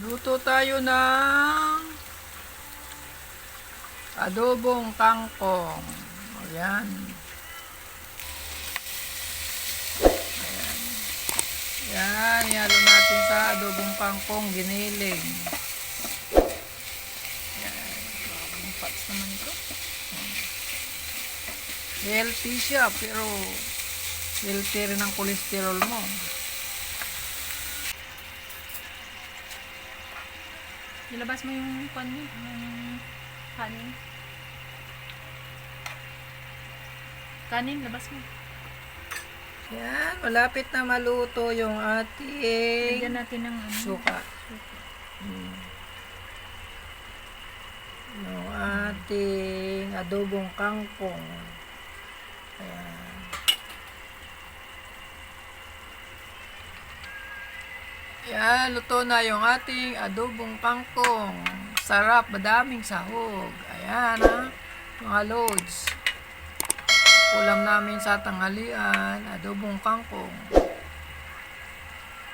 Luto tayo ng adobong kangkong. Ayan. Ayan. Ayan, ihalo natin sa adobong kangkong, giniling. Ayan. Bakit parts naman ito? Healthy siya, pero healthy rin ang kolesterol mo. Ilabas mo yung pan mo, yung kanin. Kanin, labas mo. Yan, malapit na maluto yung ating Lagyan natin ng ano. suka. Mm. Yung ating adobong kangkong. Ayan. Yan, luto na yung ating adobong kangkong. Sarap, madaming sahog. Ayan ha, mga loads. Ulam namin sa tanghalian, adobong kangkong.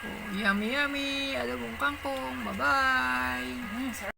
Oh, yummy yummy, adobong kangkong. Bye-bye. Mm.